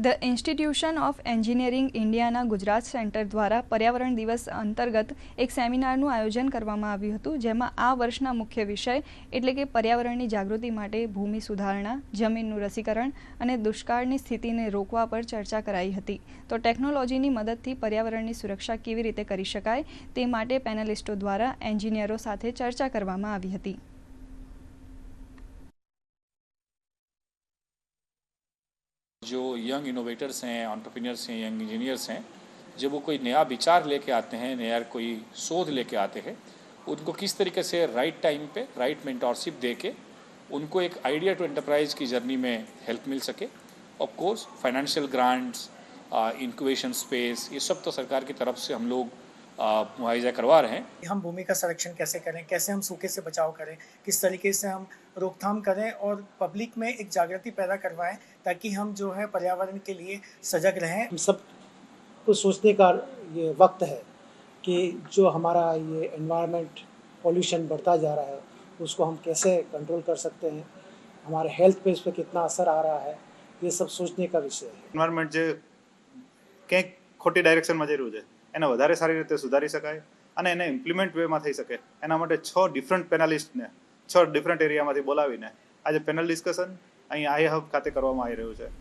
The institution of engineering ઇન્ડિયાના Gujarat centre દ્વારા પર્યાવરણ દિવસ અંતર્ગત એક સેમિનારનું આયોજન કરવામાં આવ્યું હતું, જેમાં આ વર્ષના મુખ્ય વિષય એટલે કે પર્યાવરણની જાગૃતિ માટે ભૂમિ સુધારણા, જમીનનું રસીકરણ અને દુષ્કાળની સ્થિતિને રોકવા પર ચર્ચા કરાઈ હતી. તો ટેકનોલોજીની મદદથી પર્યાવરણની સુરક્ષા કેવી રીતે કરી શકાય તે માટે પેનલિસ્ટો દ્વારા એન્જિનિયરો સાથે ચર્ચા કરવામાં આવી હતી. जो यंग इनोवेटर्स हैं ऑन्टरप्रीनियर्स हैं यंग इंजीनियर्स हैं जब वो कोई नया विचार लेके आते हैं नया कोई शोध लेके आते हैं उनको किस तरीके से राइट टाइम पे राइट मेंटोरशिप दे के उनको एक आइडिया टू एंटरप्राइज की जर्नी में हेल्प मिल सके। Of course financial grants incubation space ये सब तो सरकार की तरफ़ से हम लोग अ, मुआवजा करवा रहे हैं। हम भूमि का संरक्षण कैसे करें? कैसे हम सूखे से बचाव करें? किस तरीके से हम रोकथाम करें और पब्लिक में एक जागृति पैदा करवाएं ताकि हम जो है पर्यावरण के लिए सजग रहें हम सब को सोचने का ये वक्त है कि जो हमारा ये एनवायरनमेंट पॉल्यूशन बढ़ता जा रहा है उसको हम कैसे कंट्रोल कर सकते हैं हमारे हेल्थ पे इस पर कितना असर आ रहा है ये सब सोचने का विषय है એન્વાયરમેન્ટ જે ક્યાંક ખોટી ડાયરેક્શનમાં જઈ રહ્યું છે એને વધારે સારી રીતે સુધારી શકાય અને એને ઇમ્પ્લિમેન્ટ વેમાં થઈ શકે એના માટે છ ડિફરન્ટ પેનલિસ્ટને છ ડિફરન્ટ એરિયામાંથી બોલાવીને આજે પેનલ ડિસ્કશન અહીં આઈ હબ ખાતે કરવામાં આવી રહ્યું છે.